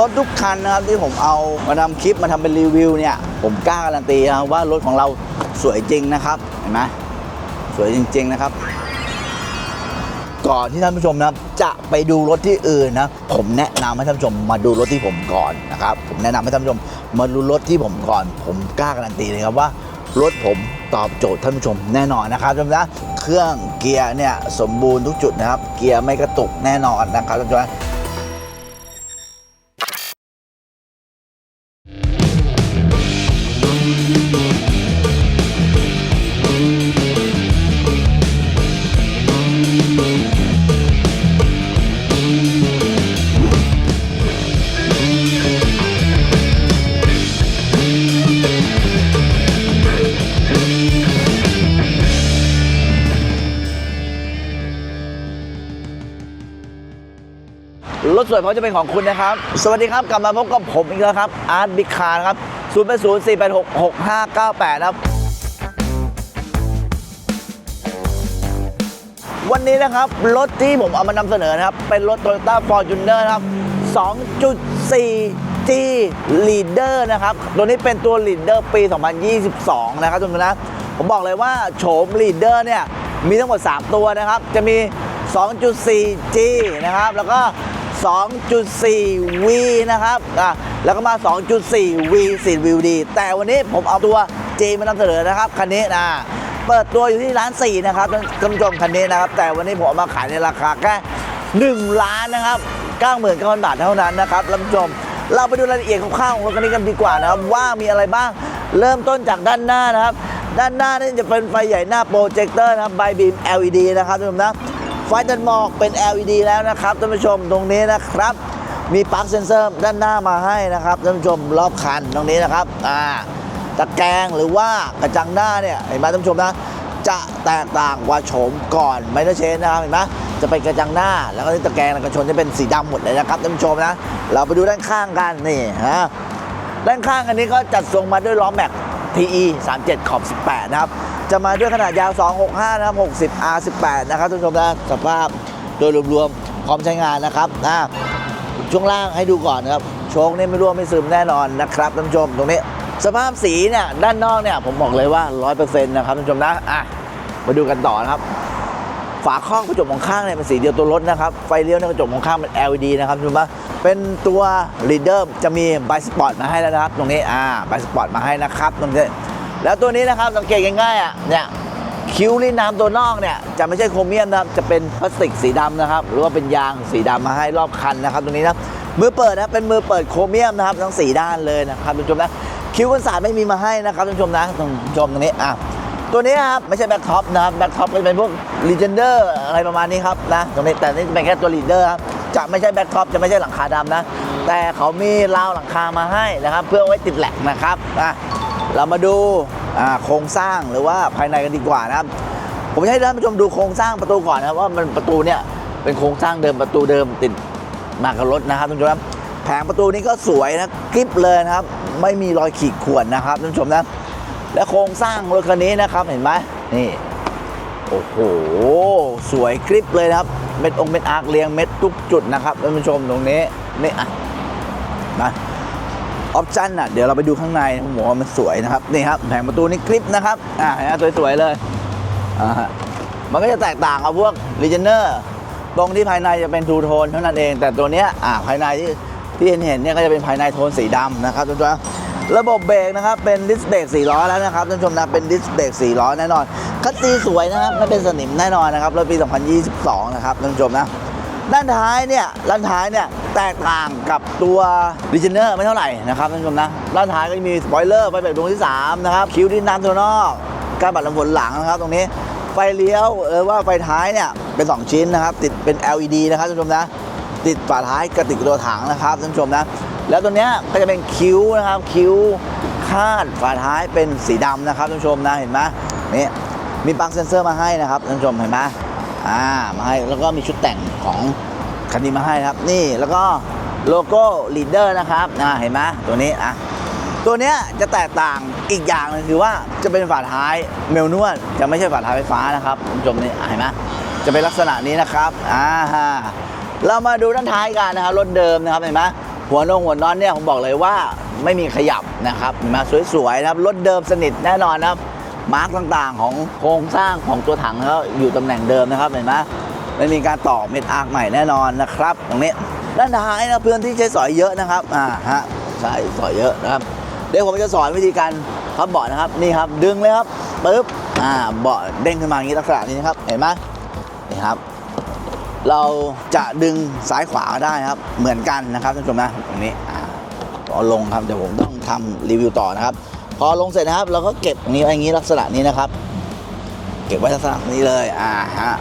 รถทุกคันนะครับที่ผมเอามาทำคลิปมาทำเป็นรีวิวเนี่ย ผมกล้าการันตีนะครับว่ารถของเราสวยจริงนะครับเห็นไหมสวยจริง ๆนะครับ ก่อนที่ท่านผู้ชมนะครับจะไปดูรถที่อื่นนะผมแนะนำให้ท่านผู้ชมมาดูรถที่ผมก่อนนะครับ ผมแนะนำให้ท่านผู้ชมมาดูรถที่ผมก่อน ผมกล้าการันตีเลยครับว่ารถผมตอบโจทย์ท่านผู้ชมแน่นอนนะครับท่านผู้ชมนะเครื่องเกียร์เนี่ยสมบูรณ์ทุกจุดนะครับ เกียร์ไม่กระตุกแน่นอนนะครับท่านผู้ชม ถสวยเพราะจะเป็นของคุณนะครับ สวัสดีครับ กลับมาพบกับผมอีกแล้วครับ อาร์ตบิ๊กคาร์ครับ0 8 0 4 8 6 6 5 9 8ครับ วันนี้นะครับ รถที่ผมเอามานำเสนอนะครับ เป็นรถ Toyota Fortuner นะครับ 2.4G Leader นะครับ ตัวนี้เป็นตัว Leader ปี 2022 นะครับทุกท่านนะ ผมบอกเลยว่าโฉม Leader เนี่ย มีทั้งหมด 3 ตัวนะครับ จะมี 2.4G นะครับ แล้วก็ 2.4V นะครับอะแล้วก็มา 2.4V 4วิวดี แต่วันนี้ผมเอาตัว G มานำเสนอนะครับ คันนี้นะเปิดตัวอยู่ที่ร้าน 4 นะครับท่านผู้ชมคันนี้นะครับ แต่วันนี้ผมเอามาขายในราคาแค่1ล้านนะครับ99,000 บาทเท่านั้นนะครับท่านผู้ชมเราไปดูรายละเอียดคร่าวๆของรถคันนี้กันดีกว่านะครับ ว่ามีอะไรบ้างเริ่มต้นจากด้านหน้านะครับ ด้านหน้านี่จะเป็นไฟใหญ่หน้าโปรเจคเตอร์นะครับไบบีม LED นะครับท่านผู้ชมนะ ไฟตัดหมอกเป็น LED แล้วนะครับท่านผู้ชมตรงนี้นะครับ มีปลั๊กเซนเซอร์ด้านหน้ามาให้นะครับท่านผู้ชมรอบคันตรงนี้นะครับอ่าตะแกรงหรือว่ากระจังหน้าเนี่ยเห็นไหมท่านผู้ชมนะจะแตกต่างกว่าโฉมก่อนไม่ได้เชนนะครับเห็นไหมจะเป็นกระจังหน้า แล้วก็ที่ตะแกรงและกระชนจะเป็นสีดำหมดเลยนะครับท่านผู้ชมนะ เราไปดูด้านข้างกันนี่ฮะด้านข้างอันนี้ก็จัดทรงมาด้วยล้อแม็ก PE 37ขอบ18 นะครับ จะมาด้วยขนาดยาว 265 นะครับ 60 R18 นะครับท่านผู้ชมนะสภาพโดยรวมๆพร้อมใช้งานนะครับนะช่วงล่างให้ดูก่อนนะครับ โชคนี่ไม่ร่วไม่ซึมแน่นอนนะครับท่านผู้ชมตรงนี้ สภาพสีเนี่ยด้านนอกเนี่ยผมบอกเลยว่า 100%นะครับท่านผู้ชมนะอะมาดูกันต่อนะครับ ฝาครอบกระจกมองข้างเนี่ยเป็นสีเดียวตัวรถนะครับ ไฟเลี้ยวในกระจกมองข้างเป็น LED นะครับคุณผู้ชมเป็นตัวลีดเดอร์จะมีไบสปอร์ตมาให้แล้วนะครับ ตรงนี้อ่าไบสปอร์ตมาให้นะครับตรงนี้แล้วตัวนี้นะครับสังเกตง่ายๆอะเนี่ยคิ้วลิ้นน้ำตัวนอกเนี่ยจะไม่ใช่โครเมียมนะครับจะเป็นพลาสติกสีดำนะครับ หรือว่าเป็นยางสีดำมาให้รอบคันนะครับ ตรงนี้นะมือเปิดนะเป็นมือเปิดโครเมียมนะครับทั้งสี่ด้านเลยนะครับท่านผู้ชมนะคิ้วกันสาดไม่มีมาให้นะครับท่านผู้ชมนะท่านผู้ชมตรงนี้อะ ตัวนี้ครับ ไม่ใช่แบ็คท็อปนะครับแบ็คท็อปก็จะเป็นพวกลีเจนเดอร์อะไรประมาณนี้ครับนะตรงนี้แต่นี่จะเป็นแค่ตัวลีเดอร์ครับจะไม่ใช่แบ็คท็อปจะไม่ใช่หลังคาดำนะ แต่เขามีราวหลังคามาให้นะครับ เพื่อเอาไว้ติดแหลกนะครับอะเรามาดูโครงสร้างหรือว่าภายในกันดีกว่านะครับ ผมจะให้ท่านผู้ชมดูโครงสร้างประตูก่อนนะครับว่ามันประตูเนี่ยเป็นโครงสร้างเดิมประตูเดิมติดมากับรถนะครับท่านผู้ชมครับแผงประตูนี้ก็สวยนะกริบเลยนะครับ ไม่มีรอยขีดข่วนนะครับท่านผู้ชมนะ และโครงสร้างรถคันนี้นะครับเห็นไหมนี่โอ้โหสวยกริบเลยนะครับ เม็ดองเม็ดอาร์คเรียงเม็ดทุกจุดนะครับท่านผู้ชมตรงนี้นี่อะนะออปชั่นอะเดี๋ยวเราไปดูข้างในผมบอกว่ามันสวยนะครับนี่ครับแผงประตูนี่กริบนะครับอ่าเห็นไหมสวยๆเลยอ่ามันก็จะแตกต่างกับพวก r e g e n e r ตรงที่ภายในจะเป็นทูโทนเท่านั้นเอง แต่ตัวเนี้ยอ่าภายในที่ที่เห็นเห็นเนี่ยก็จะเป็นภายในโทนสีดำนะครับทุกท่าน ระบบเบรกนะครับเป็นดิสเบรก4ล้อแล้วนะครับท่านผู้ชมนะเป็นดิสเบรก4ล้อแน่นอนคัดซีสวยนะครับไม่เป็นสนิมแน่นอนนะครับรถปี 2022 นะครับท่านผู้ชมนะด้านท้ายเนี่ยด้านท้ายเนี่ยแตกต่างกับตัวดิจิเนอร์ไม่เท่าไหร่นะครับท่านผู้ชมนะด้านท้ายก็จะมีสปอยเลอร์ไฟแบบดวงที่3นะครับคิ้วดินน้ำตัวนอกการบัดลำฝนหลังนะครับ ตรงนี้ไฟเลี้ยวเออว่าไฟท้ายเนี่ยเป็น 2 ชิ้นนะครับ ติดเป็น LED นะครับท่านผู้ชมนะติดฝาท้ายกระติกตัวถังนะครับท่านผู้ชมนะ แล้วตัวเนี้ยก็จะเป็นคิ้วนะครับ คิ้วคาดฝาท้ายเป็นสีดำนะครับท่านผู้ชมนะเห็นไหมนี่มีปลั๊กเซนเซอร์มาให้นะครับท่านผู้ชมเห็นไหมอ่ามาให้แล้วก็มีชุดแต่งของคันนี้มาให้นะครับ นี่แล้วก็โลโก้ลีดเดอร์นะครับอ่าเห็นไหมตัวนี้อะตัวเนี้ยจะแตกต่างอีกอย่างหนึงคือว่าจะเป็นฝาท้ายเมลนวลจะไม่ใช่ฝาท้ายไฟฟ้านะครับคุณผู้ชมนี่เห็นไหมจะเป็นลักษณะนี้นะครับอ่าเรามาดูด้านท้ายกันนะครับรถเดิมนะครับเห็นไหม หัวนงหัวนอตเนี่ยผมบอกเลยว่าไม่มีขยับนะครับมาสวยๆนะครับรถเดิมสนิทแน่นอนนะครับมาร์กต่างๆ ของโครงสร้างของตัวถังแล้วอยู่ตำแหน่งเดิมนะครับเห็นไหมไม่มีการต่อเม็ดอาร์คใหม่แน่นอนนะครับ ตรงนี้ด้านท้ายนะเพื่อนที่ใช้สอยเยอะนะครับอ่าฮะใช่สอยเยอะนะครับ เดี๋ยวผมจะสอนวิธีการพับเบาะนะครับนี่ครับดึงเลยครับปึ๊บอ่าเบาะเด้งขึ้นมาอย่างนี้ลักษณะนี้นะครับเห็นไหมนี่ครับ เราจะดึงซ้ายขวาได้ครับ เหมือนกันนะครับท่านผู้ชมนะตรงนี้อ่าเอลงครับเดี๋ยวผมต้องทำรีวิวต่อนะครับ พอลงเสร็จนะครับเราก็เก็บนี้อย่างนี้ลักษณะนี้นะครับ เก็บไว้ลักษณะนี้เลยอ่าฮะ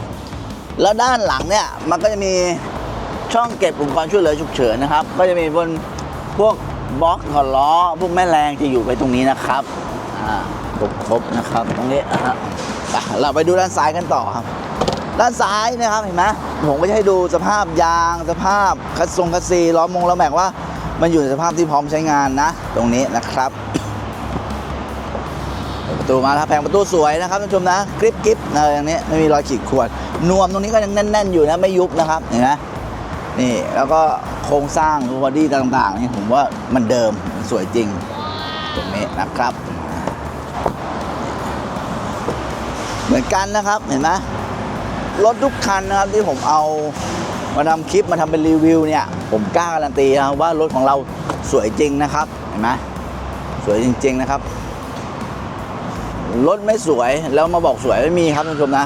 แล้วด้านหลังเนี่ยมันก็จะมีช่องเก็บอุปกรณ์ช่วยเหลือฉุกเฉินนะครับ ก็จะมีบนพวกบล็อกถอดล้อพวกแม่แรงจะอยู่ไปตรงนี้นะครับอ่าครบครบนะครับตรงนี้อะฮะอะเราไปดูด้านซ้ายกันต่อครับ ด้านซ้ายนะครับเห็นไหมผมก็จะให้ดูสภาพยาง สภาพคัสซงคัสซีล้อมงล้อแม็กว่า มันอยู่ในสภาพที่พร้อมใช้งานนะ ตรงนี้นะครับประตูมาแล้วแผงประตูสวยนะครับท่านชมนะกริบกริบนะอย่างนี้ไม่มีรอยขีดข่วนนวมตรงนี้ก็ยังแน่น ๆ อยู่นะไม่ยุบนะครับเห็นไหมนี่แล้วก็โครงสร้างบอดี้ต่างๆนี่ผมว่ามันเดิมสวยจริง ตรงนี้นะครับ เหมือนกันนะครับเห็นไหม รถทุกคันนะครับที่ผมเอามาทำคลิปมาทำเป็นรีวิวเนี่ย ผมกล้าการันตีนะครับว่ารถของเราสวยจริงนะครับเห็นไหมสวยจริง ๆนะครับรถไม่สวยแล้วมาบอกสวยไม่มีครับท่านผู้ชมนะ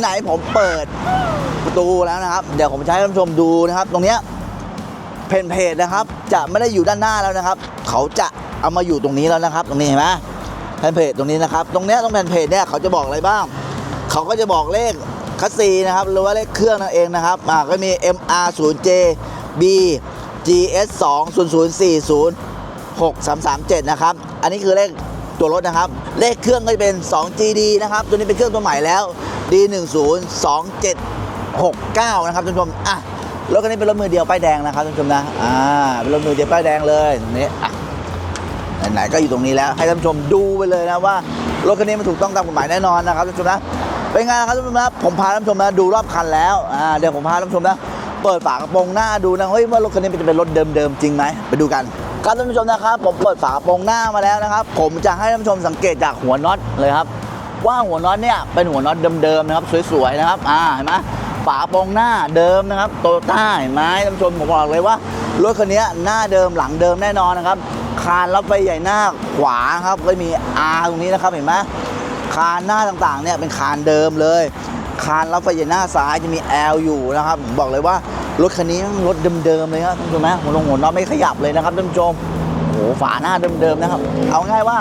ไหนๆผมเปิดประตูแล้วนะครับ เดี๋ยวผมจะให้ท่านผู้ชมดูนะครับ ตรงเนี้ยเพนเพจนะครับ จะไม่ได้อยู่ด้านหน้าแล้วนะครับ เขาจะเอามาอยู่ตรงนี้แล้วนะครับ ตรงนี้เห็นไหมแผ่นเพจตรงนี้นะครับ ตรงเนี้ยตรงแผ่นเพจเนี่ยเขาจะบอกอะไรบ้าง เขาก็จะบอกเลข คัสซีนะครับหรือว่าเลขเครื่องนั่นเองนะครับก็มี MR 0 J B GS 2 0 0 4 0 6 3 3 7นะครับ อันนี้คือเลขตัวรถนะครับ เลขเครื่องก็จะเป็น 2 GD นะครับ ตัวนี้เป็นเครื่องตัวใหม่แล้ว D 1 0 2 7 6 9 นะครับท่านผู้ชม อะ รถคันนี้เป็นรถมือเดียวป้ายแดงนะครับท่านผู้ชมนะ อ่า เป็นรถมือเดียวป้ายแดงเลยตรงนี้อะไหนๆก็อยู่ตรงนี้แล้ว ให้ท่านผู้ชมดูไปเลยนะว่า รถคันนี้มันถูกต้องตามกฎหมายแน่นอนนะครับท่านผู้ชมนะ เป็นไงนะครับท่านผู้ชมนะผมพาท่านผู้ชมนะดูรอบคันแล้วอ่าเดี๋ยวผมพาท่านผู้ชมนะเปิดฝากระโปรงหน้าดูนะเฮ้ยว่ารถคันนี้จะเป็นรถเดิมๆจริงไหมไปดูกันครับท่านผู้ชมนะครับ ผมเปิดฝากระโปรงหน้ามาแล้วนะครับ ผมจะให้ท่านผู้ชมสังเกตจากหัวน็อตเลยครับ ว่าหัวน็อตเนี่ยเป็นหัวน็อตเดิมๆนะครับ สวยๆนะครับอ่าเห็นไหมฝากระโปรงหน้าเดิมนะครับโตโยต้าเห็นไหมท่านผู้ชมผมบอกเลยว่ารถคันนี้หน้าเดิมหลังเดิมแน่นอนนะครับคานรับไฟใหญ่หน้าขวาครับก็มี R ตรงนี้นะครับเห็นไหม คานหน้าต่างๆเนี่ยเป็นคานเดิมเลย คานรับไฟหญ่หน้าซ้ายจะมี L อลอยู่นะครับผมบอกเลยว่ารถคันนี้รถเดิมๆเลยครับท่านผู้ชมหัวลงหัวน็อตไม่ขยับเลยนะครับท่านผู้ชมโอ้โหฝาหน้าเดิมๆนะครับ เอาง่ายว่า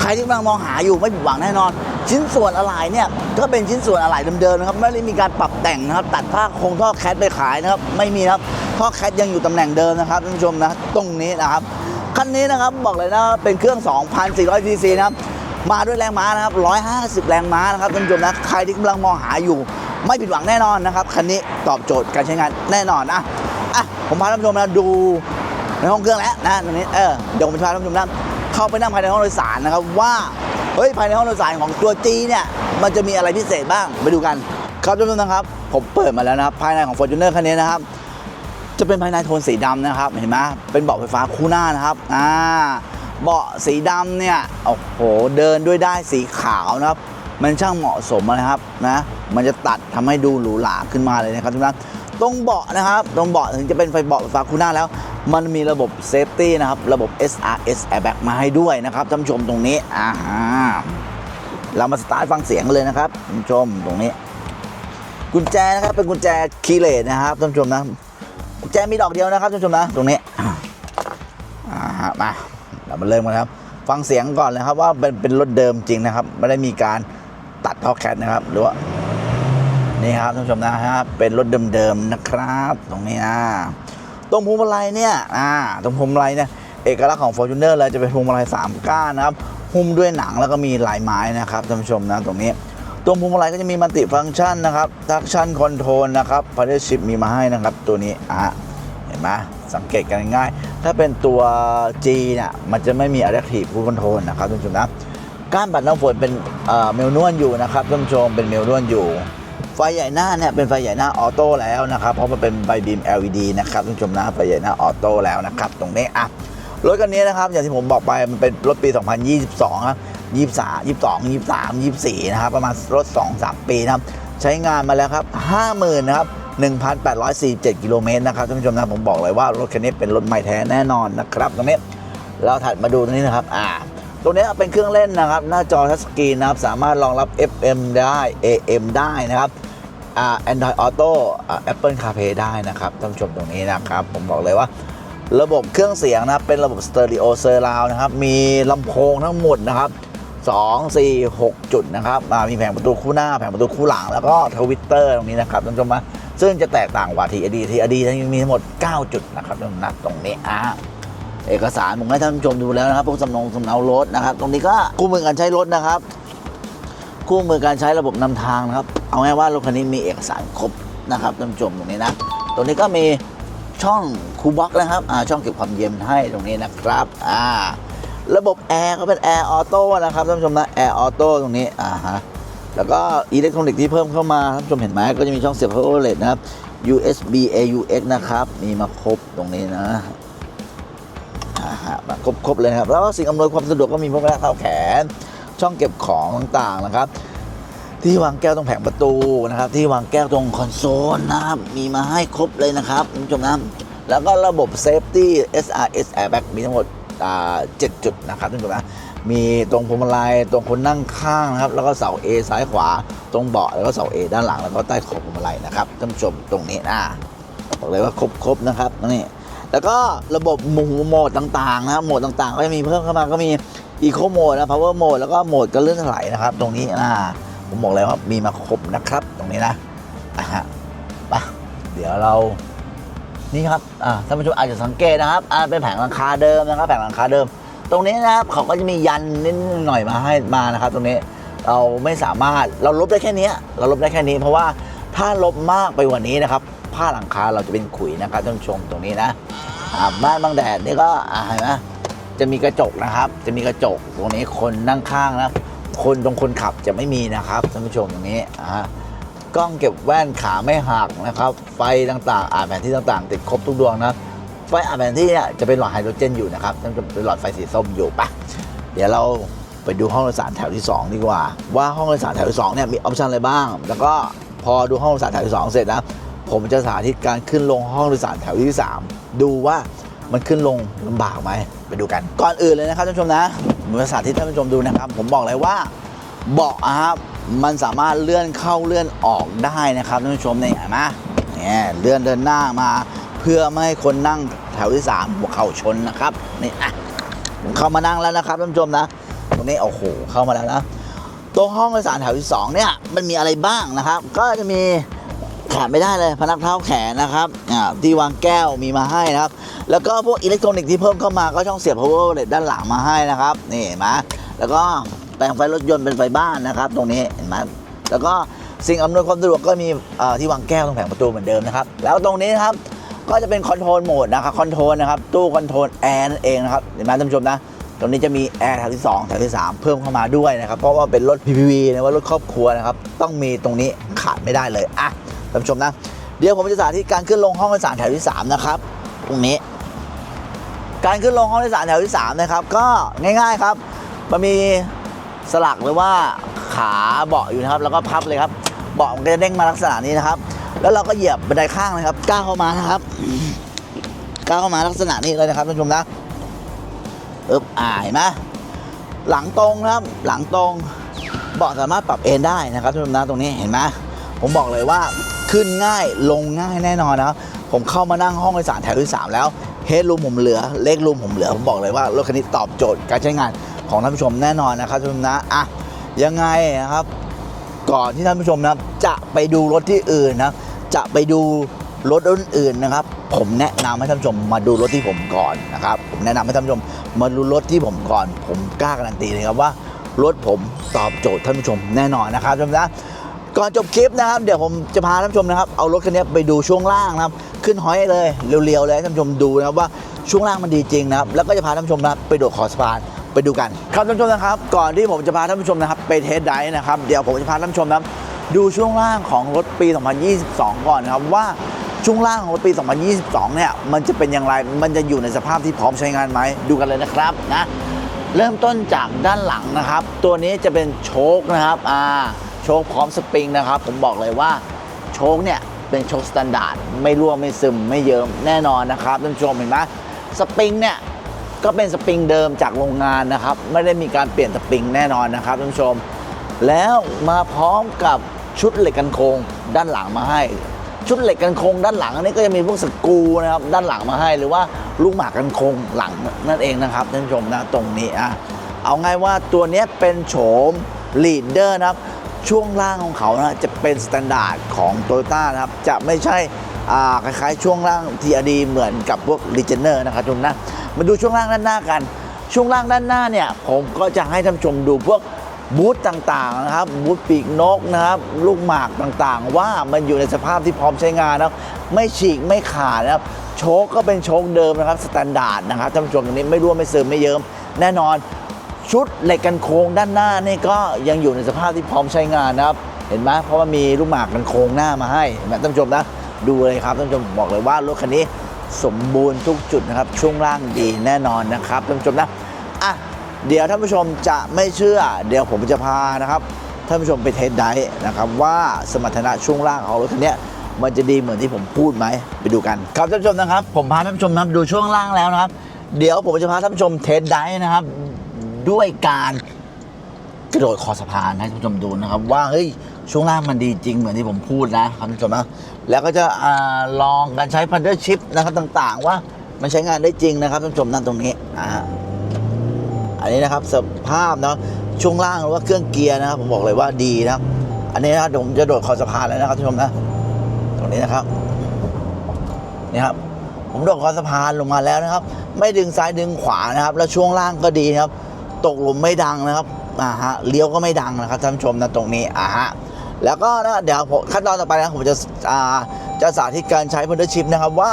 ใครที่กำลังมองหาอยู่ไม่ผิดหวังแน่นอน ชิ้นส่วนอะไรเนี่ยก็เป็นชิ้นส่วนอะไรเดิมๆนะครับไม่ได้มีการปรับแต่งนะครับ ตัดผ้าโครงท่อแคทไปขายนะครับ ไม่มีครับท่อแคทยังอยู่ตำแหน่งเดิมนะครับท่านผู้ชมนะตรงนี้นะครับคันนี้นะครับบอกเลยนะเป็นเครื่อง 2,400 cc นะครับ มาด้วยแรงม้านะครับ 150 แรงม้านะครับท่านผู้ชมนะใครที่กำลังมองหาอยู่ ไม่ผิดหวังแน่นอนนะครับคันนี้ตอบโจทย์การใช้งานแน่นอนนะอะผมพาท่านผู้ชมนะดูในห้องเครื่องแล้วนะตรงนี้เออเดี๋ยวผมจะพาท่านผู้ชมนะเข้าไปนั่งภายในห้องโดยสารนะครับว่าเฮ้ยภายในห้องโดยสารของตัว G เนี่ยมันจะมีอะไรพิเศษบ้างไปดูกันครับท่านผู้ชมนะครับ ผมเปิดมาแล้วนะครับ ภายในของ Fortuner คันนี้นะครับ จะเป็นภายในโทนสีดำนะครับ เห็นไหมเป็นเบาะไฟฟ้าคู่หน้านะครับอ่า เบาะสีดำเนี่ยโอ้โหเดินด้วยได้สีขาวนะครับ มันช่างเหมาะสมนะครับนะมันจะตัดทำให้ดูหรูหราขึ้นมาเลยนะครับทุกท่านตรงเบาะนะครับ ตรงเบาะถึงจะเป็นไฟเบาะไฟฟ้าคู่หน้าแล้ว มันมีระบบเซฟตี้นะครับ ระบบ SRS airbag มาให้ด้วยนะครับท่านผู้ชมตรงนี้อ่าเรามาสตาร์ทฟังเสียงเลยนะครับท่านผู้ชมตรงนี้ กุญแจนะครับเป็นกุญแจคีย์เลสนะครับท่านผู้ชมนะกุญแจมีดอกเดียวนะครับท่านผู้ชมนะตรงนี้อ่าฮะมา เรามาเริ่มกันครับ ฟังเสียงก่อนเลยครับว่าเป็นเป็นรถเดิมจริงนะครับ ไม่ได้มีการตัดท่อแคทนะครับ หรือว่านี่ครับท่านผู้ชมนะครับเป็นรถเดิมๆนะครับ ตรงนี้นะตรงพวงมาลัยเนี่ยอ่าตรงพวงมาลัยเนี่ยเอกลักษณ์ของ Fortuner เลยจะเป็นพวงมาลัย3ก้านนะครับหุ้มด้วยหนังแล้วก็มีลายไม้นะครับท่านผู้ชมนะตรงนี้ตัวพวงมาลัยก็จะมีมัลติฟังก์ชันนะครับทักชันคอนโทรลนะครับพาร์ทชิพมีมาให้นะครับ ตัวนี้อะ นไหมสังเกตกันง่าย ถ้าเป็นตัว G เนี่ยมันจะไม่มี Adaptive Cruise Control นะครับท่านผู้ชมนะก้านบัดน้ำฝนเป็นเอ่อเมลนวลอยู่นะครับท่านผู้ชมเป็นเมลนวลอยู่ ไฟใหญ่หน้าเนี่ยเป็นไฟใหญ่หน้าออโต้แล้วนะครับเพราะมันเป็นไฟบีม LED นะครับท่านผู้ชมนะไฟใหญ่หน้าออโต้แล้วนะครับตรงนี้อะรถคันนี้นะครับอย่างที่ผมบอกไปมันเป็นรถปี 2022 ครับ 23 22 23 24 นะครับประมาณรถ 2-3 ปีนะครับใช้งานมาแล้วครับ 50,000 นะครับ 1,847 กิโลเมตรนะครับท่านผู้ชมนะผมบอกเลยว่ารถคันนี้เป็นรถใหม่แท้แน่นอนนะครับตรงนี้เราถัดมาดูตรงนี้นะครับอ่าตรงนี้เป็นเครื่องเล่นนะครับ หน้าจอทัชสกรีนนะครับ สามารถรองรับ FM ได้ AM ได้นะครับอ่า Android Auto อ่า Apple CarPlay ได้นะครับท่านผู้ชมตรงนี้นะครับ ผมบอกเลยว่าระบบเครื่องเสียงนะเป็นระบบสเตอริโอเซอร์ราวนะครับ มีลำโพงทั้งหมดนะครับ 2 4 6 จุดนะครับมีแผงประตูคู่หน้าแผงประตูคู่หลังแล้วก็ทวิตเตอร์ตรงนี้นะครับท่านผู้ชมนะ ซึ่งจะแตกต่างกว่า TAD TAD มีทั้งหมด 9 จุดนะครับนผู้ชมนะตรงนี้อ่าเอกสารผมให้ท่านผู้ชมดูแล้วนะครับพวกสำนองสำเนารถนะครับ ตรงนี้ก็คู่มือการใช้รถนะครับ คู่มือการใช้ระบบนำทางนะครับ เอาง่ายว่ารถคันนี้มีเอกสารครบนะครับท่านผู้ชมตรงนี้นะตรงนี้ก็มีช่องคูบ็อกนะครับอ่าช่องเก็บความเย็นให้ตรงนี้นะครับอ่าระบบแอร์ก็เป็นแอร์ออโต้นะครับท่านผู้ชมนะแอร์ออโต้ตรงนี้อ่าฮะ แล้วก็อิเล็กทรอนิกส์ที่เพิ่มเข้ามาท่านผู้ชมเห็นไหมก็จะมีช่องเสียบ power outlet นะครับ USB AUX นะครับ มีมาครบตรงนี้นะอ่าฮะมาครบๆเลยนะครับ แล้วสิ่งอำนวยความสะดวกก็มีพวกแรกเท้าแขน ช่องเก็บของต่างๆนะครับ ที่วางแก้วตรงแผงประตูนะครับ ที่วางแก้วตรงคอนโซลนะครับ มีมาให้ครบเลยนะครับคุณผู้ชมนะแล้วก็ระบบเซฟตี้ SRS airbag มีทั้งหมดอ่า7จุดนะครับท่านผู้ชมนะ มีตรงพวงมาลัยตรงคนนั่งข้างนะครับ แล้วก็เสา A ซ้ายขวา ตรงเบาะแล้วก็เสา A ด้านหลังแล้วก็ใต้ขอบพวงมาลัยนะครับท่านผู้ชมตรงนี้นะบอกเลยว่าครบๆนะครับนี่แล้วก็ระบบหมู่โหมดต่างๆนะครับโหมดต่างๆ ก็จะมีเพิ่มเข้ามาก็มี Eco Mode นะ Power Mode แล้วก็โหมดกระเลื่อนถลนะครับ ตรงนี้นะผมบอกเลยว่ามีมาครบนะครับ ตรงนี้นะอะฮะไปเดี๋ยวเรานี่ครับอ่าท่านผู้ชมอาจจะสังเกตนะครับอ่าเป็นแผงหลังคาเดิมนะครับ แผงหลังคาเดิม ตรงนี้นะครับเขาก็จะมียันนิดหน่อยมาให้มานะครับ ตรงนี้เราไม่สามารถเราลบได้แค่นี้เราลบได้แค่นี้ เพราะว่าถ้าลบมากไปกว่านี้นะครับ ผ้าหลังคาเราจะเป็นขุยนะครับท่านผู้ชมตรงนี้นะอ่าบ้านบางแดดนี่ก็เห็นไหมจะมีกระจกนะครับ จะมีกระจกตรงนี้คนนั่งข้างนะคนตรงคนขับจะไม่มีนะครับท่านผู้ชมตรงนี้อ่ากล้องเก็บแว่นขาไม่หักนะครับ ไฟต่างๆ อ่านแผนที่ต่างๆ ติดครบทุกดวงนะ ไฟอ่าแผนที่เนี่ยจะเป็นหลอดไฮโดรเจนอยู่นะครับนั่นจะเป็นหลอดไฟสีส้มอยู่ปะเดี๋ยวเราไปดูห้องโดยสารแถวที่ 2 ดีกว่า ว่าห้องโดยสารแถวที่2เนี่ยมีออปชันอะไรบ้าง แล้วก็พอดูห้องโดยสารแถวที่ 2 เสร็จนะผมจะสาธิตการขึ้นลงห้องโดยสารแถวที่ 3 ดูว่ามันขึ้นลงลำบากไหมไปดูกัน ก่อนอื่นเลยนะครับท่านผู้ชมนะผมจะสาธิตท่านผู้ชมดูนะครับ ผมบอกเลยว่าเบาะอะครับมันสามารถเลื่อนเข้าเลื่อนออกได้นะครับท่านผู้ชมเนี่ยเห็นไหมเนี่ยเลื่อนเดินหน้ามา เพื่อไม่ให้คนนั่งแถวที่3หัวเข่าชนนะครับนี่อะเข้ามานั่งแล้วนะครับท่านผู้ชมนะ ตรงนี้โอ้โหเข้ามาแล้วนะตรงห้องโดยสารแถวที่2เนี่ยมันมีอะไรบ้างนะครับ ก็จะมีขาดไม่ได้เลยพนักเท้าแขนนะครับอ่าที่วางแก้วมีมาให้นะครับ แล้วก็พวกอิเล็กทรอนิกส์ที่เพิ่มเข้ามาก็ช่องเสียบ power outlet ด้านหลังมาให้นะครับนี่เห็นไหมแล้วก็แปลงไฟรถยนต์เป็นไฟบ้านนะครับ ตรงนี้เห็นไหมแล้วก็สิ่งอำนวยความสะดวกก็มีที่วางแก้วตรงแผงประตูเหมือนเดิมนะครับ แล้วตรงนี้นะครับ ก็จะเป็นคอนโทรลโหมดนะครับคอนโทรลนะครับตู้คอนโทรลแอร์นั่นเองนะครับเห็นไหมท่านผู้ชมนะตรงนี้จะมีแอร์แถวที่2แถวที่ 3 เพิ่มเข้ามาด้วยนะครับเพราะว่าเป็นรถ PPV นะว่ารถครอบครัวนะครับต้องมีตรงนี้ขาดไม่ได้เลยอะท่านผู้ชมนะเดี๋ยวผมจะสาธิตการขึ้นลงห้องโดยสารแถวที่ 3 นะครับตรงนี้ การขึ้นลงห้องโดยสารแถวที่ 3 นะครับ ก็ง่ายๆครับ มันมีสลักหรือว่าขาเบาะอยู่นะครับ แล้วก็พับเลยครับ เบาะมันก็จะเด้งมาลักษณะนี้นะครับ แล้วเราก็เหยียบบันไดข้างนะครับ ก้าวเข้ามานะครับ ก้าวเข้ามาลักษณะนี้เลยนะครับท่านผู้ชมนะเอบอ่าเห็นไหลังตรงนะครับ หลังตรงเบาะสามารถปรับเอนได้นะครับท่านผู้ชมนะตรงนี้เห็นไหมผมบอกเลยว่าขึ้นง่ายลงง่ายแน่นอนนะผมเข้ามานั่งห้องโดยสารแถวที่3แล้วเฮดรูมผมเหลือเล็กรูมผมเหลือผมบอกเลยว่ารถคันนี้ตอบโจทย์การใช้งานของท่านผู้ชมแน่นอนนะครับท่านผู้ชมนะอะยังไงนะครับ ก่อนที่ท่านผู้ชมนะจะไปดูรถที่อื่นนะ จะไปดูรถรุ่นอื่นนะครับ ผมแนะนำให้ท่านชมมาดูรถที่ผมก่อนนะครับผมแนะนำให้ท่านชมมาดูรถที่ผมก่อน ผมกล้าการันตีเลยครับว่ารถผมตอบโจทย์ท่านผู้ชมแน่นอนนะครับท่านผู้ชมนะก่อนจบคลิปนะครับ เดี๋ยวผมจะพาท่านผู้ชมนะครับเอารถคันนี้ไปดูช่วงล่างนะครับ ขึ้นห้อยเลยเรียวๆเลยท่านผู้ชมดูนะครับว่าช่วงล่างมันดีจริงนะครับ แล้วก็จะพาท่านผู้ชมนะครับไปโดดขอสะพานไปดูกันครับท่านผู้ชมนะครับ ก่อนที่ผมจะพาท่านผู้ชมนะครับ ไปเทสไดร์นะครับเดี๋ยวผมจะพาท่านผู้ชมนะครับ ดูช่วงล่างของรถปี 2022 ก่อนนะครับว่าช่วงล่างของรถปี 2022 เนี่ย มันจะเป็นอย่างไร มันจะอยู่ในสภาพที่พร้อมใช้งานไหม ดูกันเลยนะครับนะ เริ่มต้นจากด้านหลังนะครับ ตัวนี้จะเป็นโชคนะครับอ่าโชคพร้อมสปริงนะครับ ผมบอกเลยว่าโชคเนี่ยเป็นโชคสแตนดาร์ดไม่รั่วไม่ซึมไม่เยิ้มแน่นอนนะครับท่านผู้ชมเห็นไหมสปริงเนี่ยก็เป็นสปริงเดิมจากโรงงานนะครับ ไม่ได้มีการเปลี่ยนสปริงแน่นอนนะครับท่านผู้ชม แล้วมาพร้อมกับ ชุดเหล็กกันโครงด้านหลังมาให้ ชุดเหล็กกันโครงด้านหลังอันนี้ก็จะมีพวกสกูนะครับด้านหลังมาให้ หรือว่าลูกหมากกันโครงหลังนั่นเองนะครับท่านผู้ชมนะตรงนี้อะเอาง่ายว่าตัวนี้เป็นโฉมลีดเดอร์นะครับช่วงล่างของเขานะจะเป็นสแตนดาร์ดของโตโยต้านะครับจะไม่ใช่อ่าคล้ายๆ ช่วงล่าง TRD เหมือนกับพวก l e g e n e r นะครับทุกนนะมาดูช่วงล่างด้านหน้ากัน ช่วงล่างด้านหน้าเนี่ยผมก็จะให้ท่านผู้ชมดูพวก บูธต่างๆนะครับบูธปีกนกนะครับลูกหมากต่างๆ ว่ามันอยู่ในสภาพที่พร้อมใช้งานนะครับไม่ฉีกไม่ขาดนะครับโชคก็เป็นโชคเดิมนะครับสแตนดาร์ดนะครับท่านผู้ชมตรงนี้ไม่รั่วไม่ซึมไม่เยิ้มแน่นอนชุดเหล็กกันโค้งด้านหน้านี่ก็ยังอยู่ในสภาพที่พร้อมใช้งานนะครับ เห็นไหมเพราะว่ามีลูกหมากกันโค้งหน้ามาให้นไหมท่านผู้ชมนะดูเลยครับท่านผู้ชมบอกเลยว่ารถคันนี้สมบูรณ์ทุกจุดนะครับช่วงล่างดีแน่นอนนะครับท่านผู้ชมนะอะ เดี๋ยวท่านผู้ชมจะไม่เชื่อ เดี๋ยวผมจะพานะครับท่านผู้ชมไปเทสไดฟ์นะครับว่าสมรรถนะช่วงล่างของรถคันนี้มันจะดีเหมือนที่ผมพูดไหมไปดูกัน ครับท่านผู้ชมนะครับ ผมพาท่านผู้ชมนะครับดูช่วงล่างแล้วนะครับ เดี๋ยวผมจะพาท่านผู้ชมเทสไดฟ์นะครับ ด้วยการกระโดดคอสะพานให้ท่านผู้ชมดูนะครับ ว่าเฮ้ยช่วงล่างมันดีจริงเหมือนที่ผมพูดนะครับท่านผู้ชมนะแล้วก็จะอลองการใช้พันเดอร์ชิพนะครับต่างๆ ว่ามันใช้งานได้จริงนะครับท่านผู้ชมนั่นตรงนี้อ่า อันนี้นะครับสภาพนะช่วงล่างหรือว่าเครื่องเกียร์นะครับผมบอกเลยว่าดีนะอันนี้นะผมจะโดดคอสะพานแล้วนะครับท่านผู้ชมนะตรงนี้นะครับนี่ครับผมโดดคอสะพานลงมาแล้วนะครับ ไม่ดึงซ้ายดึงขวานะครับ แล้วช่วงล่างก็ดีครับ ตกหลุมไม่ดังนะครับอ่าฮะเลี้ยวก็ไม่ดังนะครับท่านผู้ชมนะตรงนี้อ่าฮะแล้วก็นะเดี๋ยวขั้นตอนต่อไปนะผมจะอ่าจะสาธิตการใช้พันธชิพนะครับว่า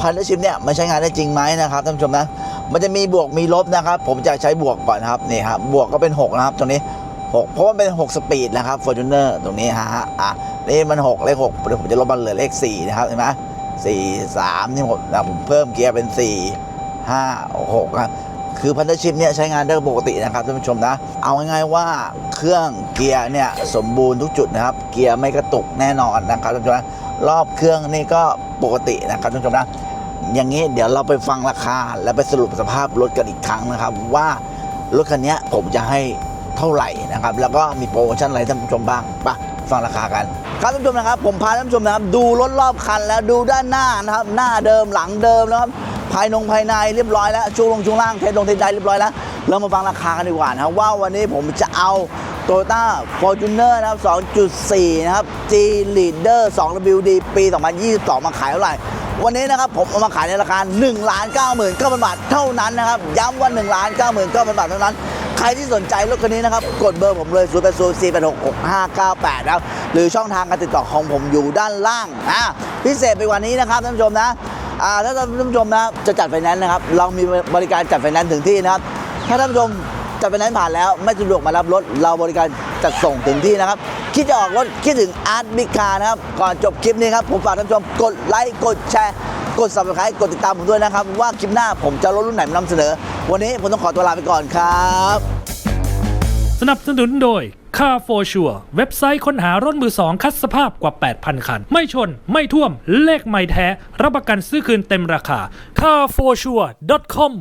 พันธชิพเนี่ยมันใช้งานได้จริงไหมนะครับท่านผู้ชมนะ มันจะมีบวกมีลบนะครับ ผมจะใช้บวกก่อนนะครับนี่ครับบวกก็เป็น6นะครับตรงนี้ 6 เพราะว่าเป็น 6 สปีดนะครับ Fortuner ตรงนี้ฮะอะนี่มัน 6 เลข6เดี๋ยวผมจะลบมันเหลือเลข4นะครับเห็นไหมสี่สามนี่ผมนะผมเพิ่มเกียร์เป็น 4 5 6ครับคือพันธชิพเนี่ยใช้งานได้ปกตินะครับท่านผู้ชมนะ เอาง่ายๆว่าเครื่องเกียร์เนี่ยสมบูรณ์ทุกจุดนะครับ เกียร์ไม่กระตุกแน่นอนนะครับท่านผู้ชมนะรอบเครื่องนี่ก็ปกตินะครับท่านผู้ชมนะ อย่างนี้เดี๋ยวเราไปฟังราคา และไปสรุปสภาพรถกันอีกครั้งนะครับ ว่ารถคันนี้ผมจะให้เท่าไหร่นะครับ แล้วก็มีโปรโมชั่นอะไรท่านผู้ชมบ้างไปฟังราคากัน ครับท่านผู้ชมนะครับ ผมพาท่านผู้ชมนะครับ ดูรถรอบคันแล้วดูด้านหน้านะครับ หน้าเดิมหลังเดิมนะครับภายนงภายในเรียบร้อยแล้วช่วงลงช่วงล่างเทสลงเทสได้เรียบร้อยแล้วเรามาฟังราคากันดีกว่านะครับว่าวันนี้ผมจะเอา Toyota Fortuner นะครับ 2.4 นะครับ G Leader 2WD ปี 2022 มาขายเท่าไหร่ วันนี้นะครับผมเอามาขายในราคา1ล้าน99,000บาทเท่านั้นนะครับย้ำว่า1ล้าน99,000บาทเท่านั้น ใครที่สนใจรถคันนี้นะครับ กดเบอร์ผมเลย0 8 0 4 8 6 6 5 9 8นะครับหรือช่องทางการติดต่อของผมอยู่ด้านล่างอ่าพิเศษไปกว่านี้นะครับท่านผู้ชมนะอ่าถ้าท่านผู้ชมนะจะจัดไฟแนนซ์นะครับ เรามีบริการจัดไฟแนนซ์ถึงที่นะครับถ้าท่านผู้ชม จัดไฟแนนซ์ผ่านแล้ว ไม่สะดวกมารับรถ เราบริการจัดส่งถึงที่นะครับ คิดจะออกรถคิดถึงอาร์ตบิคานะครับ ก่อนจบคลิปนี้ครับ ผมฝากท่านผู้ชมกดไลค์กดแชร์กด subscribe กดติดตามผมด้วยนะครับ ว่าคลิปหน้าผมจะรถรุ่นไหนมานำเสนอ วันนี้ผมต้องขอตัวลาไปก่อนครับ สนับสนุนโดย Car for Sure เว็บไซต์ค้นหารถมือสองคัดสภาพกว่า 8,000 คัน ไม่ชน ไม่ท่วม เลขไม่แท้ รับประกันซื้อคืนเต็มราคา carforsure.com